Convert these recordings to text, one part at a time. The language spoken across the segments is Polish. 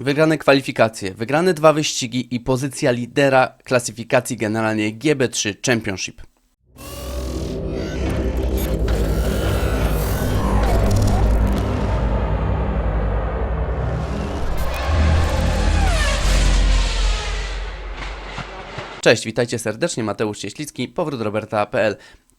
Wygrane kwalifikacje, wygrane dwa wyścigi i pozycja lidera klasyfikacji generalnie GB3 Championship. Cześć, witajcie serdecznie, Mateusz Cieślicki, powrót Roberta.pl.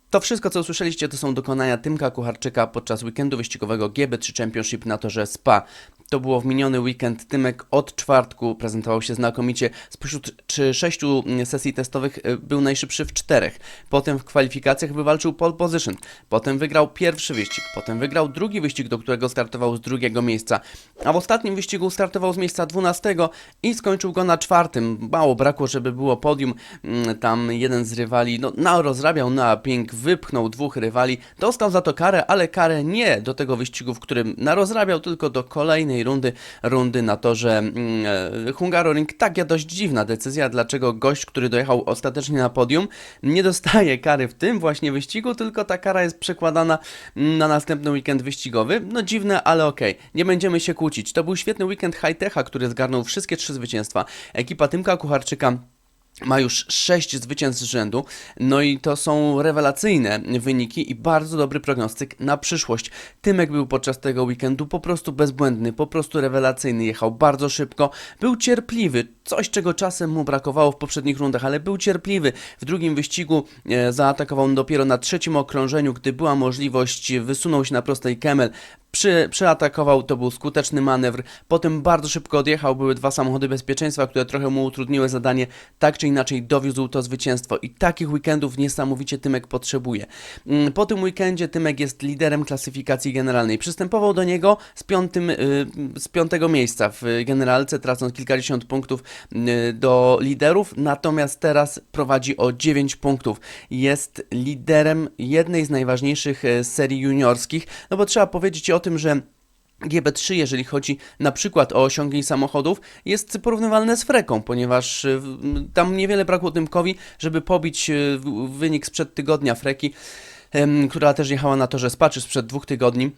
To wszystko, co usłyszeliście, to są dokonania Tymka Kucharczyka podczas weekendu wyścigowego GB3 Championship na torze SPA. To było w miniony weekend. Tymek od czwartku prezentował się znakomicie. Spośród sześciu mm, sesji testowych y, był najszybszy w czterech. Potem w kwalifikacjach wywalczył pole position. Potem wygrał pierwszy wyścig. Potem wygrał drugi wyścig, do którego startował z drugiego miejsca. A w ostatnim wyścigu startował z miejsca dwunastego i skończył go na czwartym. Mało brakło, żeby było podium. Mm, Tam jeden z rywali no, na rozrabiał na ping, wypchnął dwóch rywali. Dostał za to karę, ale karę nie do tego wyścigu, w którym narozrabiał, tylko do kolejnej rundy, rundy na torze mm, e, Hungaroring. Taka dość dziwna decyzja, dlaczego gość, który dojechał ostatecznie na podium, nie dostaje kary w tym właśnie wyścigu, tylko ta kara jest przekładana na następny weekend wyścigowy. No dziwne, ale okej, nie będziemy się kłócić. To był świetny weekend high-techa, który zgarnął wszystkie trzy zwycięstwa. Ekipa Tymka Kucharczyka ma już 6 zwycięstw z rzędu, no i to są rewelacyjne wyniki i bardzo dobry prognostyk na przyszłość. Tymek był podczas tego weekendu po prostu bezbłędny, po prostu rewelacyjny, jechał bardzo szybko, był cierpliwy, coś czego czasem mu brakowało w poprzednich rundach, ale był cierpliwy. W drugim wyścigu e, zaatakował dopiero na trzecim okrążeniu, gdy była możliwość, wysunął się na prostej Kemel, przy, przeatakował, to był skuteczny manewr, potem bardzo szybko odjechał, były dwa samochody bezpieczeństwa, które trochę mu utrudniły zadanie, tak czy inaczej dowiózł to zwycięstwo. I takich weekendów niesamowicie Tymek potrzebuje. Mm, Po tym weekendzie Tymek jest liderem klasyfikacji generalnej, przystępował do niego z, piątym, y, z piątego miejsca w generalce, tracąc kilkadziesiąt punktów y, do liderów, natomiast teraz prowadzi o 9 punktów. Jest liderem jednej z najważniejszych e, serii juniorskich, no bo trzeba powiedzieć o tym, że GB3, jeżeli chodzi na przykład o osiągnięć samochodów, jest porównywalne z Freką, ponieważ y, tam niewiele brakło Tymkowi, żeby pobić y, wynik sprzed tygodnia Freki, która też jechała na torze Spaczy sprzed dwóch tygodni.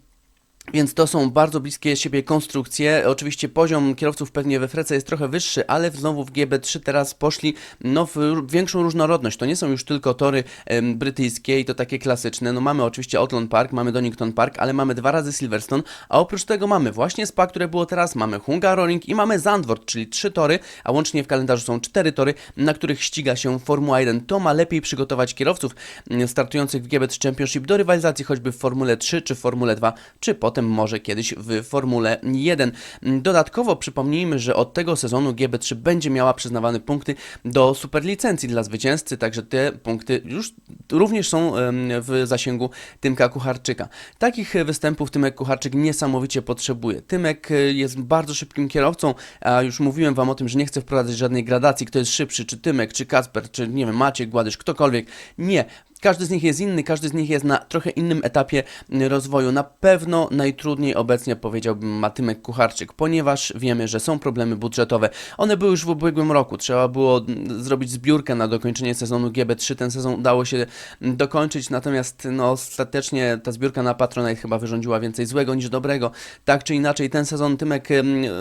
Więc to są bardzo bliskie siebie konstrukcje. Oczywiście poziom kierowców pewnie we Frece jest trochę wyższy, ale znowu w GB3 teraz poszli no, w większą różnorodność. To nie są już tylko tory em, brytyjskie i to takie klasyczne. No mamy oczywiście Outland Park, mamy Donington Park, ale mamy dwa razy Silverstone, a oprócz tego mamy właśnie Spa, które było teraz, mamy Hungaroring i mamy Zandvoort, czyli trzy tory, a łącznie w kalendarzu są cztery tory, na których ściga się Formuła 1. To ma lepiej przygotować kierowców mm, startujących w GB3 Championship do rywalizacji choćby w Formule 3 czy Formule 2, czy potem może kiedyś w Formule 1. Dodatkowo przypomnijmy, że od tego sezonu GB3 będzie miała przyznawane punkty do superlicencji dla zwycięzcy, także te punkty już również są w zasięgu Tymka Kucharczyka. Takich występów Tymek Kucharczyk niesamowicie potrzebuje. Tymek e, jest bardzo szybkim kierowcą, a już mówiłem Wam o tym, że nie chcę wprowadzać żadnej gradacji, kto jest szybszy, czy Tymek, czy Kasper, czy nie wiem, Maciek, Gładysz, ktokolwiek. Nie. Każdy z nich jest inny, każdy z nich jest na trochę innym etapie rozwoju. Na pewno najtrudniej obecnie powiedziałbym ma Tymek Kucharczyk, ponieważ wiemy, że są problemy budżetowe. One były już w ubiegłym roku. Trzeba było zrobić zbiórkę na dokończenie sezonu GB3. Ten sezon udało się dokończyć, natomiast no, ostatecznie ta zbiórka na Patronite chyba wyrządziła więcej złego niż dobrego. Tak czy inaczej, ten sezon Tymek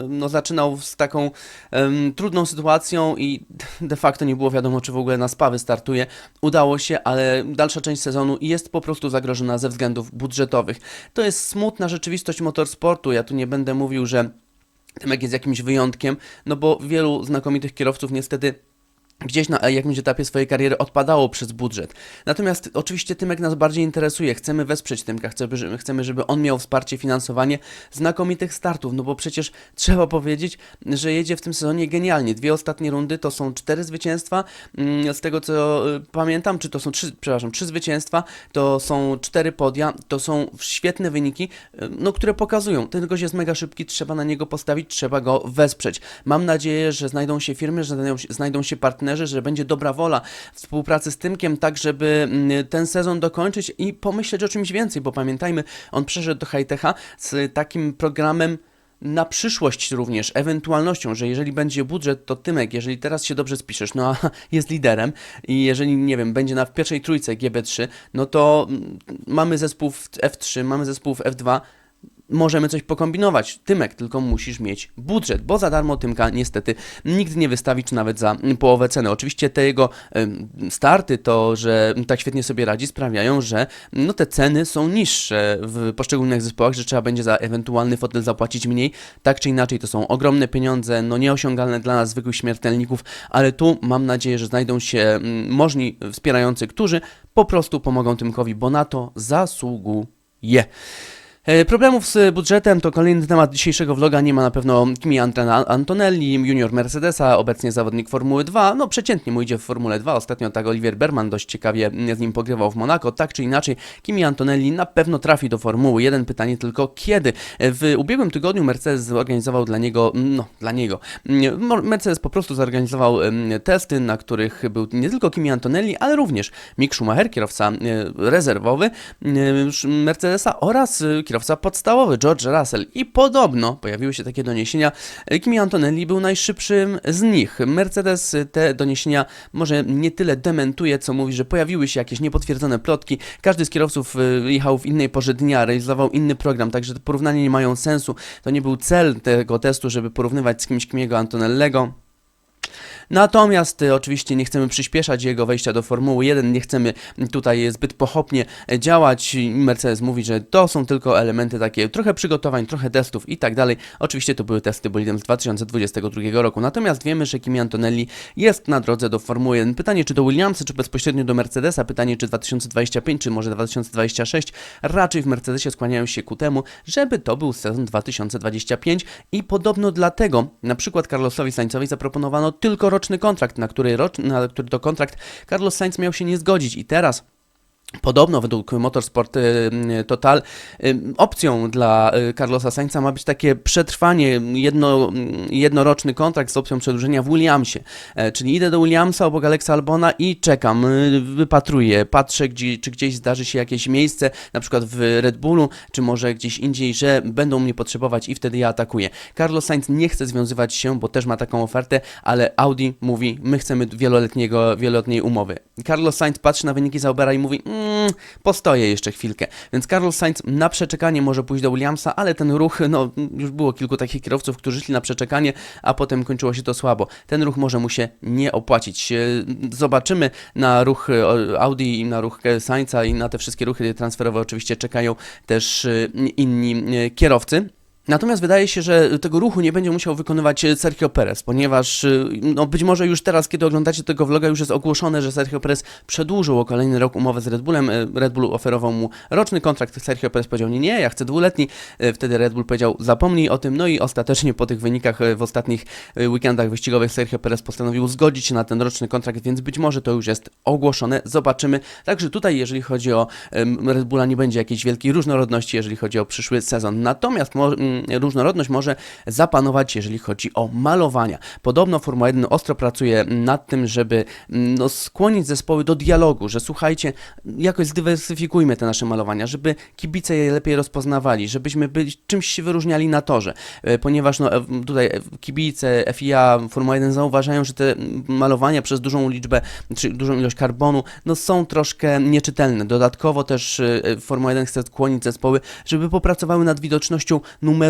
no, zaczynał z taką em, trudną sytuacją i de facto nie było wiadomo, czy w ogóle na SPA wystartuje. Udało się, ale dalsza część sezonu jest po prostu zagrożona ze względów budżetowych. To jest smutna rzeczywistość motorsportu. Ja tu nie będę mówił, że Tymek jest jakimś wyjątkiem, no bo wielu znakomitych kierowców niestety gdzieś na jakimś etapie swojej kariery odpadało przez budżet. Natomiast oczywiście Tymek nas bardziej interesuje. Chcemy wesprzeć Tymka, chcemy, chcemy, żeby on miał wsparcie, finansowanie znakomitych startów, no bo przecież trzeba powiedzieć, że jedzie w tym sezonie genialnie. Dwie ostatnie rundy to są cztery zwycięstwa, Mm, z tego co y, pamiętam, czy to są trzy, przepraszam, trzy zwycięstwa, to są cztery podia, to są świetne wyniki, y, no, które pokazują, ten gość jest mega szybki, trzeba na niego postawić, trzeba go wesprzeć. Mam nadzieję, że znajdą się firmy, że znajdą się, znajdą się partnerzy, że będzie dobra wola współpracy z Tymkiem, tak żeby mm, ten sezon dokończyć i pomyśleć o czymś więcej, bo pamiętajmy, on przeszedł do Hightecha z takim programem na przyszłość również, ewentualnością, że jeżeli będzie budżet, to Tymek, jeżeli teraz się dobrze spiszesz, no a jest liderem i jeżeli, nie wiem, będzie na w pierwszej trójce GB3, no to mm, mamy zespół w F3, mamy zespół w F2, możemy coś pokombinować. Tymek, tylko musisz mieć budżet, bo za darmo Tymka niestety nikt nie wystawi, czy nawet za połowę ceny. Oczywiście te jego starty, to, że tak świetnie sobie radzi, sprawiają, że no, te ceny są niższe w poszczególnych zespołach, że trzeba będzie za ewentualny fotel zapłacić mniej. Tak czy inaczej, to są ogromne pieniądze, no nieosiągalne dla nas zwykłych śmiertelników, ale tu mam nadzieję, że znajdą się mm, możni wspierający, którzy po prostu pomogą Tymkowi, bo na to zasługuje. E, Problemów z budżetem to kolejny temat dzisiejszego vloga. Nie ma na pewno Kimi Antonelli, junior Mercedesa, obecnie zawodnik Formuły 2. No przeciętnie mu idzie w Formule 2. Ostatnio tak Olivier Berman dość ciekawie mm, z nim pogrywał w Monako. Tak czy inaczej, Kimi Antonelli na pewno trafi do Formuły 1. Pytanie tylko kiedy. W ubiegłym tygodniu Mercedes zorganizował dla niego, no dla niego, mm, Mercedes po prostu zorganizował em, testy, na których był nie tylko Kimi Antonelli, ale również Mick Schumacher, kierowca e, rezerwowy Sz- Mercedesa oraz e, kierowca podstawowy George Russell. I podobno pojawiły się takie doniesienia, Kimi Antonelli był najszybszym z nich. Mercedes te doniesienia może nie tyle dementuje, co mówi, że pojawiły się jakieś niepotwierdzone plotki. Każdy z kierowców e, jechał w innej porze dnia, realizował inny program, także te porównania nie mają sensu. To nie był cel tego testu, żeby porównywać z kimś Kimiego Antonellego. Natomiast y, oczywiście nie chcemy przyspieszać jego wejścia do Formuły 1, nie chcemy tutaj zbyt pochopnie e, działać. Mercedes mówi, że to są tylko elementy takie, trochę przygotowań, trochę testów i tak dalej. Oczywiście to były testy bolidem z 2022 roku. Natomiast wiemy, że Kimi Antonelli jest na drodze do Formuły 1. Pytanie, czy do Williamsa, czy bezpośrednio do Mercedesa. Pytanie, czy 2025, czy może 2026. Raczej w Mercedesie skłaniają się ku temu, żeby to był sezon 2025 i podobno dlatego na przykład Carlosowi Sainzowi zaproponowano tylko roczny kontrakt, na który, rocz, na który to kontrakt Carlos Sainz miał się nie zgodzić. I teraz Podobno według Motorsport y, Total y, opcją dla y, Carlosa Sainza ma być takie przetrwanie, jedno, jednoroczny kontrakt z opcją przedłużenia w Williamsie. E, Czyli idę do Williamsa obok Alexa Albona i czekam, y, wypatruję, patrzę gdzie, czy gdzieś zdarzy się jakieś miejsce, na przykład w Red Bullu, czy może gdzieś indziej, że będą mnie potrzebować i wtedy ja atakuję. Carlos Sainz nie chce związywać się, bo też ma taką ofertę, ale Audi mówi, my chcemy wieloletniego, wieloletniej umowy. Carlos Sainz patrzy na wyniki Zaubera i mówi, mm, postoję jeszcze chwilkę. Więc Carlos Sainz na przeczekanie może pójść do Williamsa, ale ten ruch, no już było kilku takich kierowców, którzy szli na przeczekanie, a potem kończyło się to słabo. Ten ruch może mu się nie opłacić. E, Zobaczymy na ruch e, Audi i na ruch Sainza i na te wszystkie ruchy transferowe oczywiście czekają też e, inni kierowcy. Natomiast wydaje się, że tego ruchu nie będzie musiał wykonywać Sergio Perez, ponieważ y, no być może już teraz, kiedy oglądacie tego vloga, już jest ogłoszone, że Sergio Perez przedłużył o kolejny rok umowę z Red Bullem. E, Red Bull oferował mu roczny kontrakt, Sergio Perez powiedział nie, nie, ja chcę dwuletni. E, Wtedy Red Bull powiedział zapomnij o tym, no i ostatecznie po tych wynikach w ostatnich weekendach wyścigowych Sergio Perez postanowił zgodzić się na ten roczny kontrakt, więc być może to już jest ogłoszone, zobaczymy. Także tutaj, jeżeli chodzi o Red Bulla, nie będzie jakiejś wielkiej różnorodności, jeżeli chodzi o przyszły sezon. Natomiast mm, różnorodność może zapanować, jeżeli chodzi o malowania. Podobno Formuła 1 ostro pracuje nad tym, żeby mm, no, skłonić zespoły do dialogu, że słuchajcie, jakoś zdywersyfikujmy te nasze malowania, żeby kibice je lepiej rozpoznawali, żebyśmy byli, czymś się wyróżniali na torze, E, ponieważ no, e, tutaj e, kibice FIA, Formuła 1 zauważają, że te malowania przez dużą liczbę, czy dużą ilość karbonu, no są troszkę nieczytelne. Dodatkowo też Formuła 1 chce skłonić zespoły, żeby popracowały nad widocznością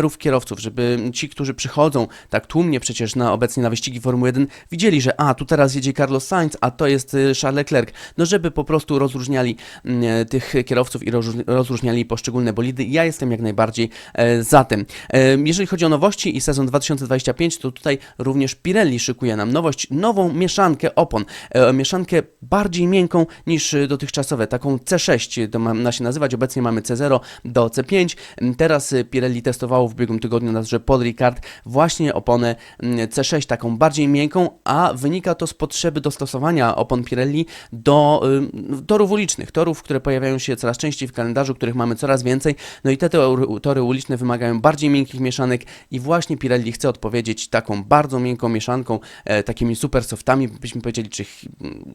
kierowców, żeby ci, którzy przychodzą tak tłumnie przecież na obecnie na wyścigi Formuły 1, widzieli, że a, tu teraz jedzie Carlos Sainz, a to jest y, Charles Leclerc. No żeby po prostu rozróżniali mm, tych kierowców i rozróż- rozróżniali poszczególne bolidy. Ja jestem jak najbardziej e, za tym. E, jeżeli chodzi o nowości i sezon 2025, to tutaj również Pirelli szykuje nam nowość, nową mieszankę opon. E, mieszankę bardziej miękką niż y, dotychczasowe, taką C6 to ma, się nazywać. Obecnie mamy C0 do C5. Mm, Teraz y, Pirelli testowało w ubiegłym tygodniu na że Paul Ricard właśnie oponę mm, C6, taką bardziej miękką, a wynika to z potrzeby dostosowania opon Pirelli do y, torów ulicznych, torów, które pojawiają się coraz częściej w kalendarzu, których mamy coraz więcej. No i te tory, uliczne wymagają bardziej miękkich mieszanek i właśnie Pirelli chce odpowiedzieć taką bardzo miękką mieszanką, e, takimi super softami, byśmy powiedzieli, czy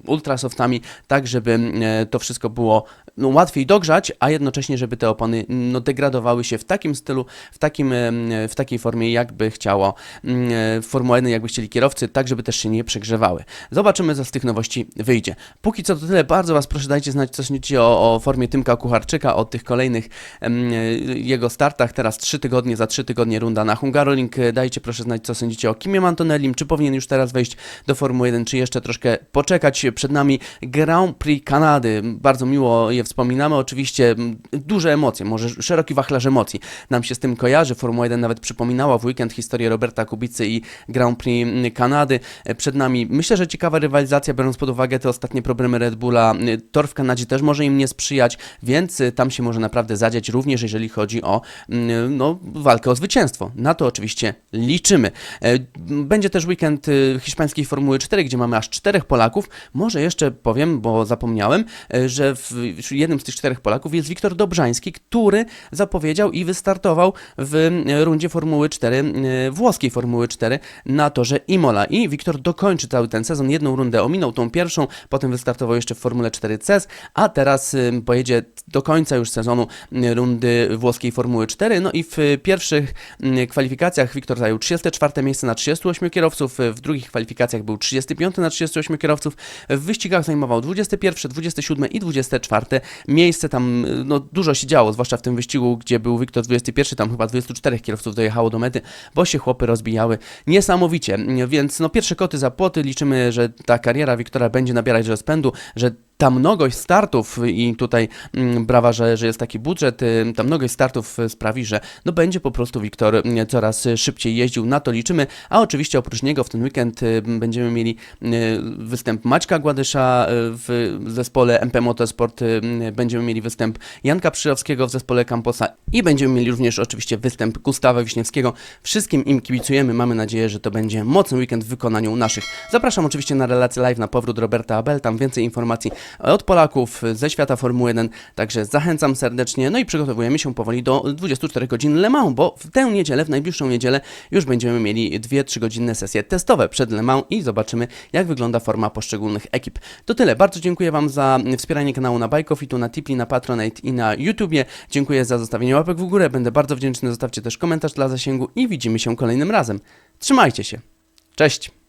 ultra softami, tak żeby e, to wszystko było no, łatwiej dogrzać, a jednocześnie, żeby te opony no, degradowały się w takim stylu, w takim takim, w takiej formie, jakby chciało mm, e, Formuła 1, jakby chcieli kierowcy, tak żeby też się nie przegrzewały. Zobaczymy, co z tych nowości wyjdzie. Póki co to tyle, bardzo Was proszę dajcie znać, co sądzicie o, o formie Tymka Kucharczyka, o tych kolejnych e, jego startach. Teraz 3 tygodnie, za 3 tygodnie runda na Hungaroring. E, Dajcie proszę znać, co sądzicie o Kimie Antonellim, czy powinien już teraz wejść do Formuły 1, czy jeszcze troszkę poczekać. Przed nami Grand Prix Kanady. Bardzo miło je wspominamy. Oczywiście duże emocje, może szeroki wachlarz emocji nam się z tym kojarzy. Formuła 1 nawet przypominała w weekend historię Roberta Kubicy i Grand Prix mm, Kanady. E, Przed nami myślę, że ciekawa rywalizacja, biorąc pod uwagę te ostatnie problemy Red Bulla. E, Tor w Kanadzie też może im nie sprzyjać, więc e, tam się może naprawdę zadziać, również jeżeli chodzi o mm, no, walkę o zwycięstwo. Na to oczywiście liczymy. Będzie też weekend hiszpańskiej Formuły 4, gdzie mamy aż czterech Polaków. Może jeszcze powiem, bo zapomniałem, że w jednym z tych czterech Polaków jest Wiktor Dobrzański, który zapowiedział i wystartował w rundzie Formuły 4, e, włoskiej Formuły 4 na torze Imola. I Wiktor dokończy cały ten sezon. Jedną rundę ominął, tą pierwszą, potem wystartował jeszcze w Formule 4 CES, a teraz e, pojedzie do końca już sezonu e, rundy włoskiej Formuły 4. No i w pierwszych kwalifikacjach Wiktor zajął 34 miejsce na 38 kierowców, w drugich kwalifikacjach był 35 na 38 kierowców, w wyścigach zajmował 21, 27 i 24 miejsce. Tam no, dużo się działo, zwłaszcza w tym wyścigu, gdzie był Wiktor 21, tam chyba 24 kierowców dojechało do mety, bo się chłopy rozbijały niesamowicie. Więc no, pierwsze koty za płoty, liczymy, że ta kariera Wiktora będzie nabierać rozpędu, że ta mnogość startów i tutaj mm, brawa, że, że jest taki budżet, ta mnogość startów y, sprawi, że no będzie po prostu Wiktor y, coraz y, szybciej jeździł, na to liczymy, a oczywiście oprócz niego w ten weekend będziemy mieli występ Maćka Gładysza w zespole MP Motorsport, będziemy mieli występ Janka Przyjowskiego w zespole Camposa i będziemy mieli również oczywiście występ Gustawa Wiśniewskiego. Wszystkim im kibicujemy, mamy nadzieję, że to będzie mocny weekend w wykonaniu naszych. Zapraszam oczywiście na relację live na powrót Roberta Abel, tam więcej informacji od Polaków ze świata Formuły 1, także zachęcam serdecznie. No i przygotowujemy się powoli do 24 godzin Le Mans, bo w tę niedzielę, w najbliższą niedzielę już będziemy mieli 2-3 godzinne sesje testowe przed Le Mans i zobaczymy jak wygląda forma poszczególnych ekip. To tyle, bardzo dziękuję Wam za wspieranie kanału na Bajkofitu, na Tipli, na Patronite i na YouTubie. Dziękuję za zostawienie łapek w górę, będę bardzo wdzięczny, zostawcie też komentarz dla zasięgu i widzimy się kolejnym razem. Trzymajcie się, cześć!